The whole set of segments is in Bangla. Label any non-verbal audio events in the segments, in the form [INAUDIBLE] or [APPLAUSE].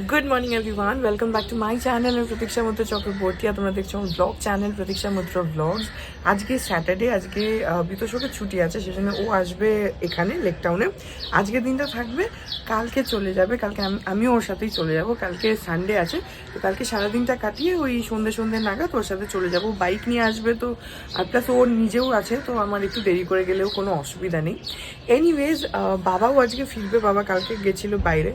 Good morning everyone welcome back to my channel আমি প্রতীক্ষা মৈত্র চক্রবর্তী আর তোমরা দেখছ ব্লগ চ্যানেল প্রতীক্ষা মৈত্র ব্লগস আজকে স্যাটারডে, আজকে বিতোষকের ছুটি আছে, সেজন্য ও আসবে এখানে লেক টাউনে। আজকের দিনটা থাকবে, কালকে চলে যাবে, কালকে আমি- আমিও ওর সাথেই চলে যাব, কালকে সানডে আছে, তো কালকে সারাদিনটা কাটিয়ে ওই সন্ধে সন্ধে নাগাদ ওর সাথে চলে যাব। বাইক নিয়ে আসবে তো, আর প্লাস ওর নিজেও আছে, তো আমার একটু দেরি করে গেলেও কোনো অসুবিধা নেই। এনিওয়েজ বাবাও আজকে ফিরবে, বাবা কালকে গেছিল বাইরে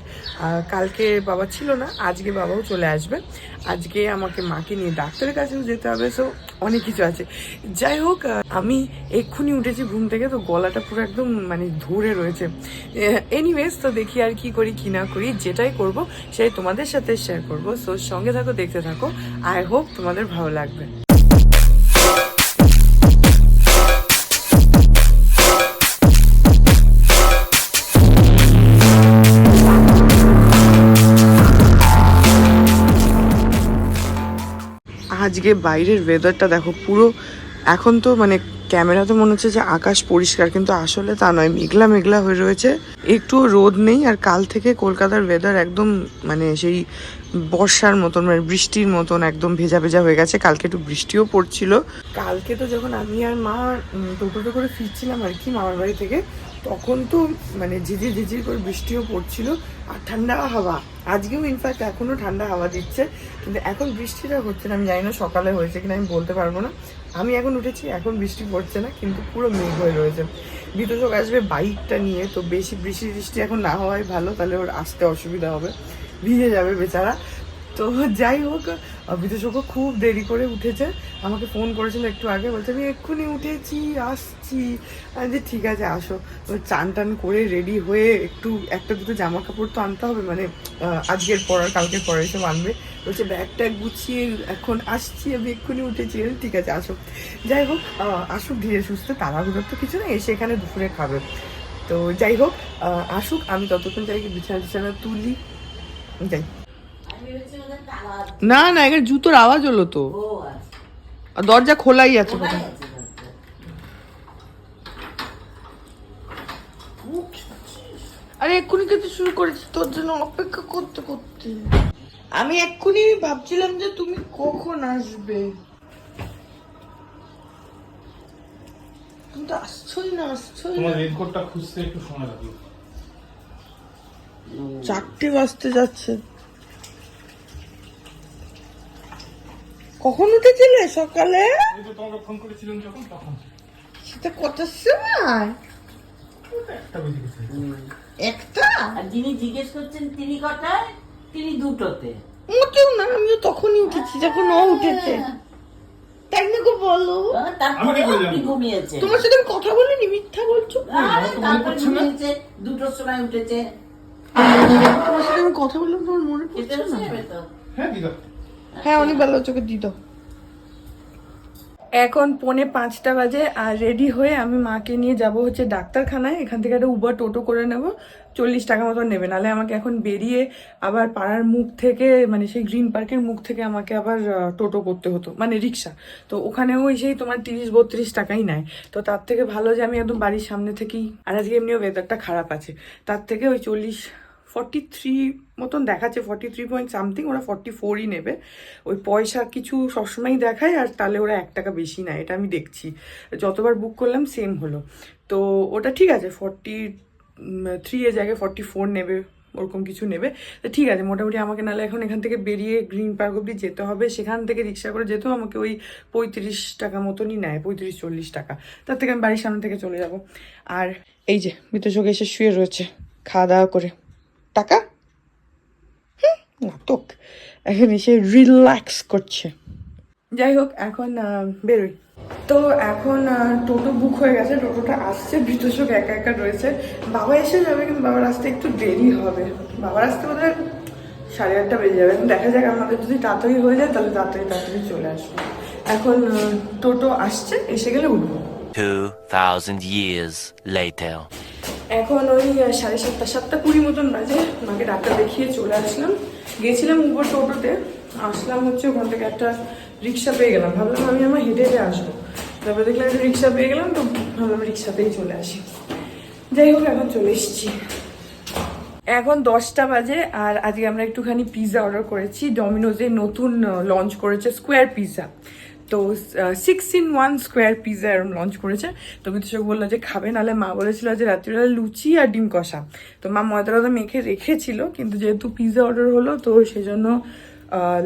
কালকে বাবা ছিল না, আজকে বাবাও চলে আসবে। আজকে আমাকে মাকে নিয়ে ডাক্তারের কাছেও যেতে হবে সো অনেক কিছু আছে। যাই হোক আমি এক্ষুনি উঠেছি ঘুম থেকে, তো গলাটা পুরো একদম মানে ধরে রয়েছে। এনিওয়েজ তো দেখি আর কি করি, কি না করি, যেটাই করব, সেটাই তোমাদের সাথে শেয়ার করব। সো সঙ্গে থাকো, দেখতে থাকো। আই হোপ তোমাদের ভালো লাগবে। আজকে বাইরের ওয়েদারটা দেখো, পুরো এখন তো মানে ক্যামেরা তো মনে হচ্ছে যে আকাশ পরিষ্কার, কিন্তু আসলে তা নয়, মেঘলা মেঘলা হয়ে রয়েছে। একটুও রোদ নেই, আর কাল থেকে কলকাতার ওয়েদার একদম মানে সেই বর্ষার মতন মানে বৃষ্টির মতন একদম ভেজা ভেজা হয়ে গেছে। কালকে একটু বৃষ্টিও পড়ছিল। কালকে তো যখন আমি আর মা টোটোতে করে ফিরছিলাম আর কি মামার বাড়ি থেকে তখন তো মানে ঝিঝির ঝিঝির করে বৃষ্টিও পড়ছিল আর ঠান্ডা হাওয়া। আজকেও ইনফ্যাক্ট এখনও ঠান্ডা হাওয়া দিচ্ছে। কিন্তু এখন বৃষ্টিটা হচ্ছে না, আমি জানি না সকালে হয়েছে কিনা, আমি বলতে পারব না। আমি এখন উঠেছি, এখন বৃষ্টি পড়ছে না, কিন্তু পুরো মেঘ হয়ে রয়েছে। বিতোষক আসবে বাইকটা নিয়ে, তো বেশি বৃষ্টি বৃষ্টি এখন না হওয়াই ভালো, তাহলে ওর আসতে অসুবিধা হবে। ভিজে যাবে বেচারা। তো যাই হোক বিদেশকও খুব দেরি করে উঠেছে। আমাকে ফোন করেছিল একটু আগে, বলছে, আমি এক্ষুনি উঠেছি, আসছি। আমি যে ঠিক আছে, আসো। চান টান করে রেডি হয়ে একটু একটা দুটো জামা কাপড় তো আনতে হবে মানে আজকের পর আর কালকের পরে এসব আনবে বলছে ব্যাগ ট্যাগ গুছিয়ে এখন আসছি, আমি এক্ষুনি উঠেছি। ঠিক আছে, আসো। যাই হোক আসুক, ধীরে সুস্থে, তাড়াহুড়োর তো কিছু নেই, এসে এখানে দুপুরে খাবে। তো যাই হোক আসুক, আমি ততক্ষণ যাই বিছানা টিছানা তুলি। যাই। না না এখানে জুতোর আওয়াজ হলো তো। আর দরজা খোলাই আছে আরে এক্ষুনি খেতে শুরু করেছি তোর জন্য অপেক্ষা করতে করতে। আমি এক্ষুনি ভাবছিলাম যে তুমি কখন আসবে। তুমি তো আসছোই না আসছোই তোমার না। রেনকোটটা খুঁজতে একটু সময় লাগবে। চারটে বাজতে যাচ্ছে। কখন উঠেছিলে সকালে? তোমাকে ফোন করেছিলাম যখন তখন। সেটা কটার সময়? একটা আর যিনি জিজ্ঞেস করছেন তিনি কটায়? তিনি দুটোতে। মোটেও না আমিও তখনই উঠেছি যখন ও উঠেছে। তাই না গো বলো? তারপরে জানব? ঘুমিয়েছে তোমার সাথে আমি কথা বলিনি মিথ্যা বলছো? তারপরে? ঘুমিয়েছে দুটোর সময় উঠেছে। তোমার সাথে আমি কথা বললাম তোমার মনে পড়ছে না? হ্যাঁ দিদা। হ্যাঁ অনেক ভালো চোখে দিত এখন পনে পাঁচটা বাজে, আর রেডি হয়ে আমি মাকে নিয়ে যাব হচ্ছে ডাক্তারখানায়। এখান থেকে একটা উবার টোটো করে নেব। চল্লিশ টাকা মতো নেবে, নাহলে আমাকে এখন বেরিয়ে আবার পাড়ার মুখ থেকে মানে সেই গ্রিন পার্কের মুখ থেকে আমাকে আবার টোটো করতে হতো মানে রিক্সা। তো ওখানেও সেই তোমার তিরিশ বত্রিশ টাকাই নেয়। তো তার থেকে ভালো যে আমি একদম বাড়ির সামনে থেকেই, আর আজকে এমনিও ওয়েদারটা খারাপ আছে, তার থেকে ওই চল্লিশ ফর্টি থ্রি মতন দেখাচ্ছে ফর্টি থ্রি পয়েন্ট সামথিং ওরা ফর্টি ফোরই নেবে। ওই পয়সা কিছু সবসময়ই দেখায় আর তাহলে ওরা এক টাকা বেশি নেয়, এটা আমি দেখছি। যতবার বুক করলাম সেম হলো। তো ওটা ঠিক আছে ফর্টি থ্রি এর জায়গায় ফর্টি ফোর নেবে, ওরকম কিছু নেবে। তো ঠিক আছে, মোটামুটি আমাকে নাহলে এখন এখান থেকে বেরিয়ে গ্রিন পার্ক অব্দি যেতে হবে। সেখান থেকে রিক্সা করে যেতেও আমাকে ওই পঁয়ত্রিশ টাকা মতনই নেয়, পঁয়ত্রিশ চল্লিশ টাকা। তার থেকে আমি বাড়ির সামনে থেকে চলে যাব। আর এই যে মৃতচোখে এসে শুয়ে রয়েছে, খাওয়া দাওয়া করে। টাকা? নাটক। এখন এসে রিল্যাক্স করছে। যাই হোক এখন বেরোই। তো এখন টোটো বুক হয়ে গেছে টোটোটা আসছে ভীতসক একা একা রয়েছে। বাবা এসে যাবে কিন্তু বাবার আসতে একটু দেরি হবে। বাবার আসতে বোধহয় সাড়ে আটটা বেজে যাবে। দেখা যাক আমাদের যদি তাড়াতাড়ি হয়ে যায় তাহলে তাড়াতাড়ি তাড়াতাড়ি চলে আসব। এখন টোটো আসছে এসে গেলে উঠবো। 2,000 years later. এখন ওই সাড়ে সাতটা সাতটা কুড়ি মতন বাজে। মাকে ডাক্তার দেখিয়ে চলে আসলাম। গেছিলাম উপর টোটোতে। আসলাম হচ্ছে ওখান থেকে একটা রিক্সা পেয়ে গেলাম। ভাবলাম আমি আমার হেঁটে হেঁটে আসব। তারপরে দেখলাম একটা রিক্সা পেয়ে গেলাম, তো ভাবলাম রিক্সাতেই চলে আসি। যাই হোক, এখন চলে এসেছি। এখন দশটা বাজে, আর আজকে আমরা একটুখানি পিৎজা অর্ডার করেছি। ডমিনোজে নতুন লঞ্চ করেছে স্কোয়ার পিৎজা তো six in one square pizza এরম লঞ্চ করেছে। তো বিতুষক বলল যে, খাবে নাহলে মা বলেছিল যে, রাত্রিবেলা লুচি আর ডিম কষা। তো মা ময়দার টয়দা মেখে, রেখেছিল, কিন্তু যেহেতু পিজা অর্ডার হলো, তো সেজন্য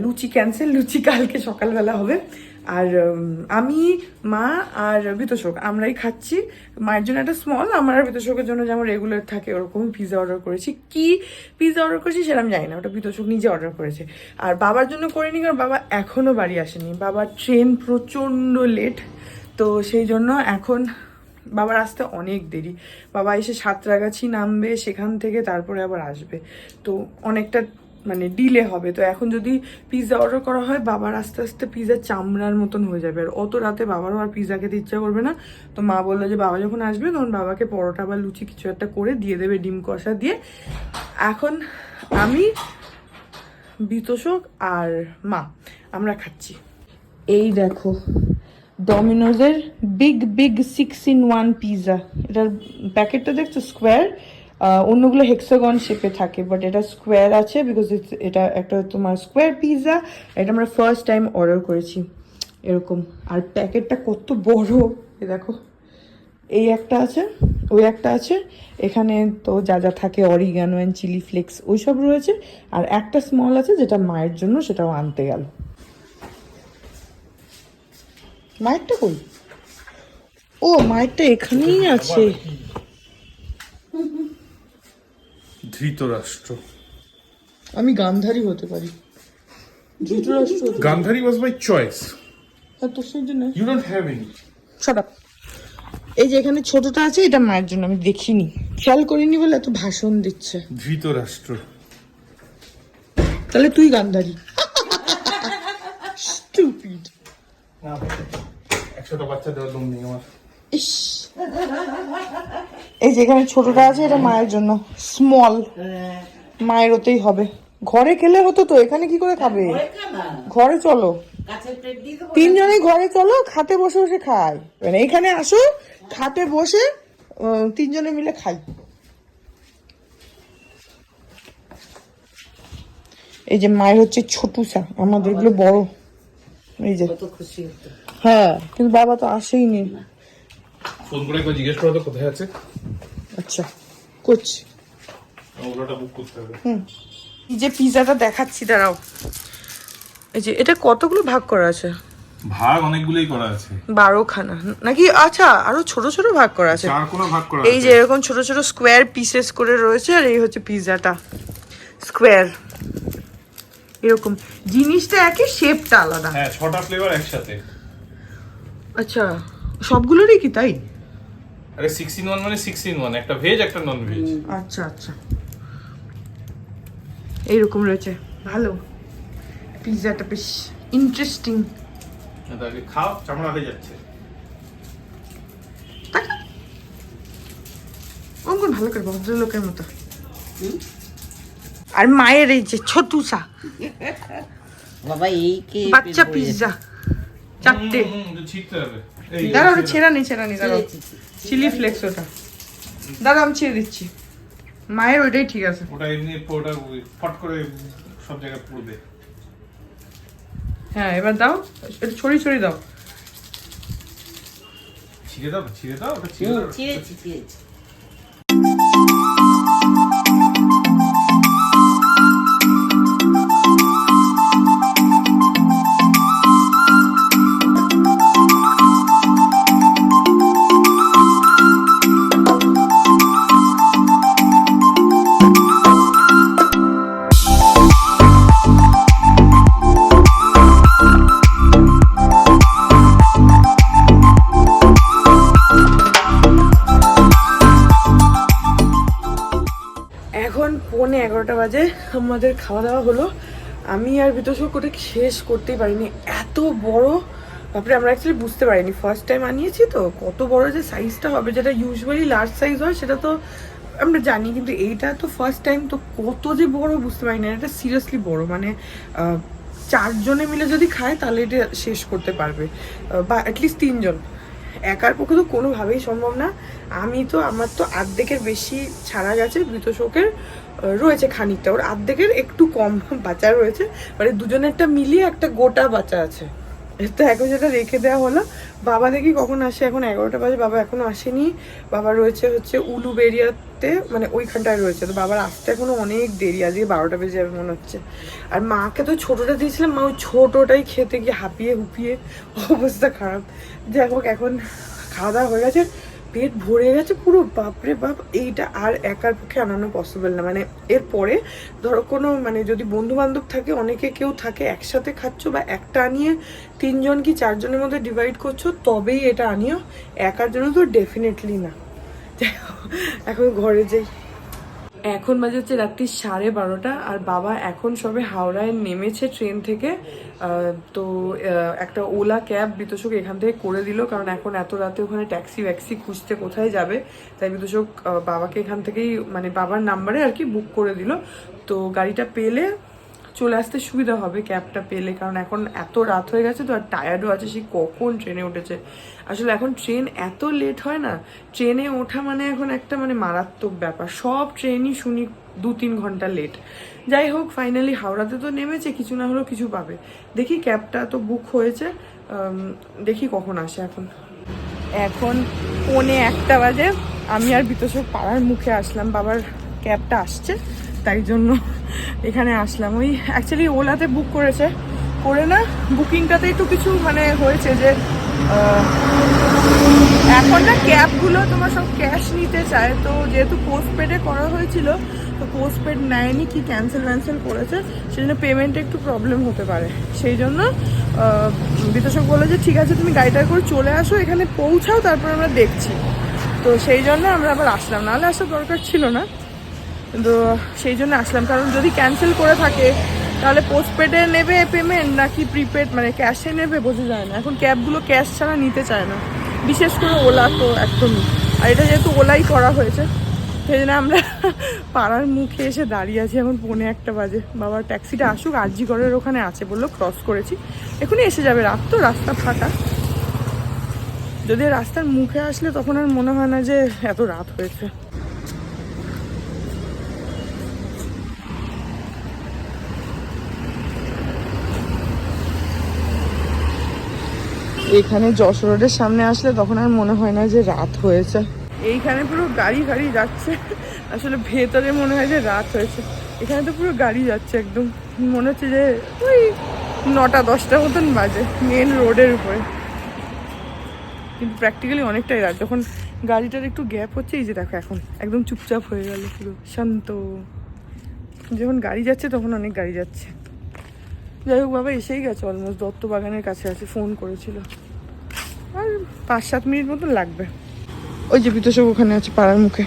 লুচি ক্যান্সেল লুচি কালকে সকালবেলা হবে। আর আমি, মা আর বিতোষক আমরাই খাচ্ছি। মায়ের জন্য একটা স্মল আমার আর বিতোষকের জন্য যেমন রেগুলার থাকে ওরকম পিৎজা অর্ডার করেছি। কি পিৎজা অর্ডার করেছি সেটা আমি জানি না, ওটা বিতোষক নিজে অর্ডার করেছে। আর বাবার জন্য করিনি, কারণ বাবা এখনও বাড়ি আসেনি। বাবার ট্রেন প্রচণ্ড লেট তো সেই জন্য এখন বাবার আসতে অনেক দেরি। বাবা এসে সাতরাগাছি নামবে, সেখান থেকে তারপরে আবার আসবে। তো অনেকটা মানে ডিলে হবে। তো এখন যদি পিৎজা অর্ডার করা হয়, বাবার আস্তে আস্তে পিৎজা চামড়ার মতন হয়ে যাবে। আর অত রাতে বাবারও আর পিৎজা খেতে ইচ্ছা করবে না। তো মা বলল যে, বাবা যখন আসবে, তখন বাবাকে পরোটা বা লুচি কিছু একটা করে দিয়ে দেবে, ডিম কষা দিয়ে। এখন আমি, বিতোষক আর মা, আমরা খাচ্ছি। এই দেখো ডমিনোজের big big six in one pizza এটার প্যাকেটটা দেখছ? স্কোয়ার অন্যগুলো হেক্সাগন শেপে থাকে বাট এটা স্কোয়ার আছে বিকজ এটা একটা তোমার স্কোয়ার পিৎজা এটা আমরা ফার্স্ট টাইম অর্ডার করেছি, এরকম। আর প্যাকেটটা কত বড়, এ দেখো। এই একটা আছে, ওই একটা আছে, এখানে তো যা যা থাকে অরিগানো অ্যান্ড চিলি ফ্লেক্স ওইসব রয়েছে। আর একটা স্মল আছে যেটা মায়ের জন্য, সেটাও আনতে গেল। মায়েরটা কই? ও, মায়েরটা এখানেই আছে। ধৃতরাষ্ট্র। আমি গান্ধারী হতে পারি। Dhritarashtra Gandhari was my choice আর তোর সঙ্গে না you don't have any Shut up. এই যে এখানে ছোটটা আছে এটা মায়ের জন্য আমি দেখিনি। খেয়াল করিনি বলে এত ভাষণ দিচ্ছে। ধৃতরাষ্ট্র। তাহলে তুই গান্ধারী। [LAUGHS] স্টুপিড একশোটা বাচ্চা দেওয়ার লোক নেই আমার। ইস। এই যে এখানে ছোটটা আছে এটা মায়ের জন্য। স্মল মায়ের ওতেই হবে। ঘরে খেলে হতো তো এখানে কি করে খাবে? ঘরে চলো। তিনজনে ঘরে চলো খাতে বসে বসে খাই। মানে এখানে আসো খাতে বসে তিনজনে মিলে খাই। এই যে মায়ের হচ্ছে ছোটুসা আমাদের এগুলো বড়। এই যে। হ্যাঁ কিন্তু বাবা তো আসেই নি। ফোন করে একবার জিজ্ঞেস করো তো কোথায় আছে। আচ্ছা করছি ওগুলোটা বুক করতে হবে। এই যে পিজাটা দেখাচ্ছি দাঁড়াও। এই যে এটা কতগুলো ভাগ করা আছে? ভাগ অনেকগুলোই করা আছে। বারো খানা নাকি আচ্ছা আরও ছোট ছোট ভাগ করা আছে। চার কোনো ভাগ করা এই যে এরকম ছোট ছোট স্কোয়ার পিসেস করে রয়েছে আর এই হচ্ছে পিৎজাটা স্কোয়ার এরকম। জিনিসটা একই শেপটা আলাদা। হ্যাঁ ছটা ফ্লেভার একসাথে। আচ্ছা সবগুলোরই কি তাই? আরে সিক্স ইন ওয়ান মানে সিক্স ইন ওয়ান একটা ভেজ একটা নন ভেজ আচ্ছা আচ্ছা। এইরকম রয়েছে। ভালো। পিৎজাটা বেশ ইন্টারেস্টিং তাহলে খাও চামড়া হয়ে যাচ্ছে। অঙ্কন ভালো করে ভদ্রলোকের মতো। আর মায়ের এই যে ছোটুসা। বাবা এই কে বাচ্চা পিৎজা। চারটে। দাঁড়া ওটা ছেঁড়া নেই ছেঁড়া নেই দাঁড়াও। চিলি ফ্লেক্স ওটা। দাদা আমি ছেড়ে দিচ্ছি। মায়ের ওইটাই ঠিক আছে। ওটা এমনি ওটা ওই ফট করে সব জায়গায় পড়বে হ্যাঁ এবার দাও। একটু ছড়ি ছড়ি দাও। ছিঁড়ে দাও ছিঁড়ে দাও ওটা ছিঁড়ে দাও। ছিঁড়েছি চিড়েছি আমাদের খাওয়া দাওয়া হলো, আমি আর বিতোষক ওটা শেষ করতেই পারিনি। এত বড় তারপরে আমরা অ্যাকচুয়ালি বুঝতে পারিনি। ফার্স্ট টাইম আনিয়েছি তো, কত বড় যে সাইজটা হবে, যেটা ইউজুয়ালি লার্জ সাইজ হয়, সেটা তো আমরা জানি, কিন্তু এইটা তো ফার্স্ট টাইম তো কত যে বড় বুঝতে পারি না এটা সিরিয়াসলি বড়। মানে চারজনে মিলে যদি খায়, তাহলে এটা শেষ করতে পারবে। বা অ্যাটলিস্ট তিনজন। একার পক্ষে তো কোনোভাবেই সম্ভব না। আমি তো, আমার তো অর্ধেকের বেশি ছাড়া গেছে মৃত শোকের রয়েছে খানিকটা। ওর অর্ধেকের একটু কম বাচ্চা রয়েছে। মানে দুজনেরটা মিলিয়ে একটা গোটা বাচ্চা আছে। তো এখন যেটা রেখে দেওয়া হলো। বাবা দেখি কখন আসে? এখন এগারোটা বাজে। বাবা এখনও আসেনি। বাবা রয়েছে হচ্ছে উলুবেরিয়াতে মানে ওইখানটায় রয়েছে। তো বাবার আসতে এখনও অনেক দেরি। আজকে বারোটা বেজে যাবে মনে হচ্ছে। আর মাকে তো ছোটোটা দিয়েছিলাম। মা ওই ছোটোটাই খেতে গিয়ে হাঁপিয়ে হুপিয়ে অবস্থা খারাপ। যাই হোক, এখন খাওয়া দাওয়া হয়ে গেছে। পেট ভরে গেছে পুরো, বাপরে বাপ, এইটা আর একার পক্ষে আনানো পসিবল না। মানে এরপরে ধরো কোনো মানে যদি বন্ধু বান্ধব থাকে, অনেকে কেউ থাকে, একসাথে খাচ্ছ বা একটা আনিয়ে তিনজন কি চারজনের মধ্যে ডিভাইড করছ, তবেই এটা আনিও। একার জন্য তো ডেফিনেটলি না। এখন ঘরে যাই। এখন বাজে হচ্ছে রাত্রি সাড়ে বারোটা, আর বাবা এখন সবে হাওড়ায় নেমেছে ট্রেন থেকে। তো একটা ওলা ক্যাব বিতোষক এখান থেকে করে দিল, কারণ এখন এত রাতে ওখানে ট্যাক্সি ভ্যাক্সি খুঁজতে কোথায় যাবে? তাই বিতোষক বাবাকে এখান থেকেই মানে বাবার নাম্বারে আর কি বুক করে দিল। তো গাড়িটা পেলে চলে আসতে সুবিধা হবে ক্যাবটা পেলে, কারণ এখন এত রাত হয়ে গেছে তো আর টায়ার্ডও আছে, সে কখন ট্রেনে উঠেছে? আসলে এখন ট্রেন এত লেট হয় না, ট্রেনে ওঠা মানে এখন একটা মানে মারাত্মক ব্যাপার, সব ট্রেনই শুনি দু তিন ঘণ্টা লেট যাই হোক ফাইনালি হাওড়াতে তো নেমেছে, কিছু না হলেও কিছু পাবে। দেখি ক্যাবটা তো বুক হয়েছে দেখি কখন আসে এখন। এখন পৌনে একটা বাজে, আমি আর বিতোষক পাড়ার মুখে আসলাম, বাবার ক্যাবটা আসছে। তাই জন্য এখানে আসলাম। ওই অ্যাকচুয়ালি ওলাতে বুক করেছে। করে না বুকিংটাতে একটু কিছু মানে হয়েছে যে এখন না ক্যাবগুলো তোমার সব ক্যাশ নিতে চায়। তো যেহেতু পোস্ট পেডে করা হয়েছিল, তো পোস্ট পেড নেয়নি কি ক্যান্সেল ক্যান্সেল করেছে। সেই জন্য পেমেন্টে একটু প্রবলেম হতে পারে। সেই জন্য বিতোষক বলল যে, ঠিক আছে, তুমি গাড়িটা করে চলে আসো, এখানে পৌঁছাও, তারপর আমরা দেখছি। তো সেই জন্য আমরা আবার আসলাম। নাহলে আসার দরকার ছিল না। কিন্তু সেই জন্য আসলাম। কারণ যদি ক্যান্সেল করে থাকে, তাহলে পোস্টপেডে নেবে পেমেন্ট নাকি প্রিপেড মানে ক্যাশে নেবে বোঝা যায় না। এখন ক্যাবগুলো ক্যাশ ছাড়া নিতে চায় না। বিশেষ করে ওলা তো একদমই। আর এটা যেহেতু ওলাই করা হয়েছে, সেই জন্য আমরা [LAUGHS] পাড়ার মুখে এসে দাঁড়িয়ে আছি। এখন পৌনে একটা বাজে। বাবার ট্যাক্সিটা আসুক, আরজি ঘরের ওখানে আছে বলল ক্রস করেছি। এখনই এসে যাবে রাত তো, রাস্তা ফাঁকা। যদি রাস্তার মুখে আসলে তখন আর মনে হয় না যে এত রাত হয়েছে। এখানে যশোর রোডের সামনে আসলে তখন আর মনে হয় না যে রাত হয়েছে। এইখানে পুরো গাড়ি গাড়ি যাচ্ছে। আসলে ভেতরে মনে হয় যে রাত হয়েছে। এখানে তো পুরো গাড়ি যাচ্ছে একদম। মনে হচ্ছে যে ওই নটা, দশটা মতন বাজে মেন রোডের উপরে। কিন্তু প্র্যাকটিক্যালি অনেকটাই রাত। যখন গাড়িটার একটু গ্যাপ হচ্ছে, এই যে দেখো এখন একদম চুপচাপ হয়ে গেল, পুরো শান্ত। যখন গাড়ি যাচ্ছে, তখন অনেক গাড়ি যাচ্ছে। যাই হোক বাবা এসেই গেছে অলমোস্ট দত্ত বাগানের কাছে আছে ফোন করেছিল। আর পাঁচ সাত মিনিট মতন লাগবে। ওই যে বিতোষক ওখানে আছে পাড়ার মুখে।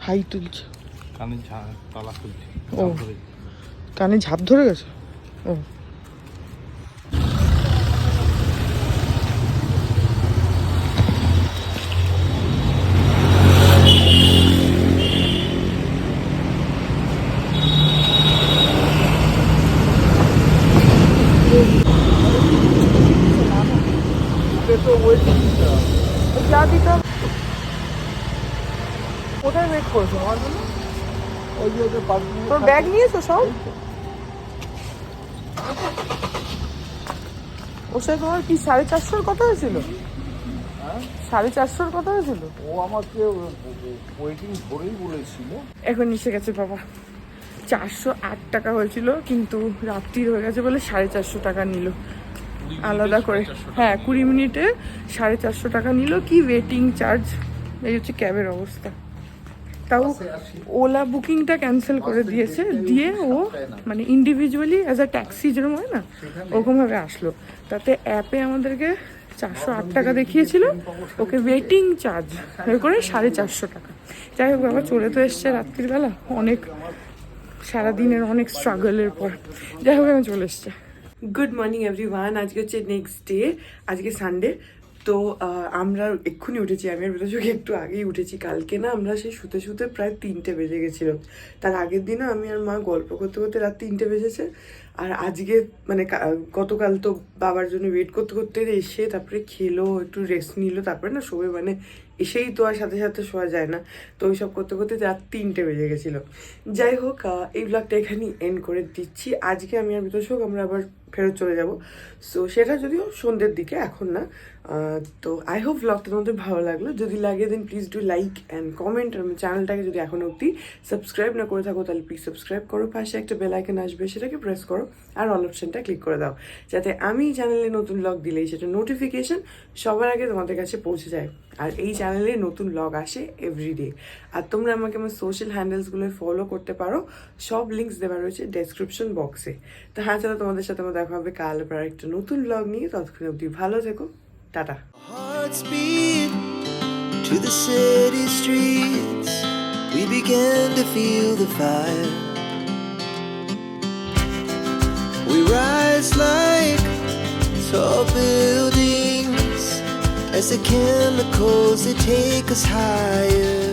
হাই তুলছে। কানে ঝা- তালা খুলছে। ও। কানে ঝাপ ধরে গেছে? ও। দিতে হবে। কোথায় ওয়েট করছ? আমার জন্য? তোর ব্যাগ নিয়েছো সব? ওর সাথে তোমার কি সাড়ে চারশোর কথা হয়েছিল? সাড়ে চারশোর কথা হয়েছিল? ও আমাকে ওয়েটিং ধরেই বলেছিল। এখন এসে গেছে বাবা। চারশো আট টাকা হয়েছিল কিন্তু রাত্রির হয়ে গেছে বলে সাড়ে চারশো টাকা নিল। আলাদা করে। হ্যাঁ কুড়ি মিনিটে সাড়ে চারশো টাকা নিল। কি ওয়েটিং চার্জ এই হচ্ছে ক্যাবের অবস্থা। তাও ওলা বুকিংটা ক্যান্সেল করে দিয়েছে। দিয়ে ও মানে ইন্ডিভিজুয়ালি অ্যাজ আ ট্যাক্সি যেরকম হয় না ওরকমভাবে আসলো। তাতে অ্যাপে আমাদেরকে চারশো আট টাকা দেখিয়েছিল। ওকে ওয়েটিং চার্জ হয়ে করে সাড়ে চারশো টাকা। যাই হোক বাবা চলে তো এসছে রাত্রিবেলা। অনেক সারাদিনের অনেক স্ট্রাগলের পর। যাই হোক আমি চলে এসছে। গুড মর্নিং এভরিওয়ান আজকে হচ্ছে নেক্সট ডে আজকে সানডে তো আমরা এক্ষুনি উঠেছি। আমি আর বিতর্জকে একটু আগেই উঠেছি। কালকে না আমরা সেই শুতে শুতে প্রায় তিনটে বেজে গেছিল। তার আগের দিনও আমি আর মা গল্প করতে করতে রাত তিনটে বেজেছে। আর আজকে মানে গতকাল তো বাবার জন্য ওয়েট করতে করতে এসে তারপরে খেলো, একটু রেস্ট নিল। তারপরে না শোবে মানে এসেই তো আর সাথে সাথে শোয়া যায় না। তো ওইসব করতে করতে রাত তিনটে বেজে গেছিল। যাই হোক এই ব্লগটা এখানেই এন্ড করে দিচ্ছি। আজকে আমি আর বিতর্ক আমরা আবার ফেরত চলে যাব। সো সেটা যদিও সন্ধ্যের দিকে, এখন না। তো আই হোপ ব্লগটা তোমাদের ভালো লাগল। যদি লাগে then please do like and comment আর আমার চ্যানেলটাকে যদি এখন অবধি সাবস্ক্রাইব না করে থাকো, তাহলে প্লিজ সাবস্ক্রাইব করো। পাশে একটা বেল আইকন আসবে, সেটাকে প্রেস করো। আর অল অপশনটা ক্লিক করে দাও। যাতে আমি চ্যানেলে নতুন ব্লগ দিলেই সেটা নোটিফিকেশন সবার আগে তোমাদের কাছে পৌঁছে যায়। আর এই চ্যানেলে নতুন ব্লগ আসে এভরিডে আর তোমরা আমাকে আমার সোশ্যাল হ্যান্ডেলসগুলো ফলো করতে পারো সব লিঙ্কস দেওয়া রয়েছে ডেসক্রিপশন বক্সে তো হ্যাঁ চলো তোমাদের সাথে আমার দেখা হবে কাল পর একটা নতুন ব্লগ নিয়ে ততক্ষণ অবধি ভালো থেকো tata to the city streets. We began to feel the fire. We rise like tall buildings as the chemicals, they take us higher.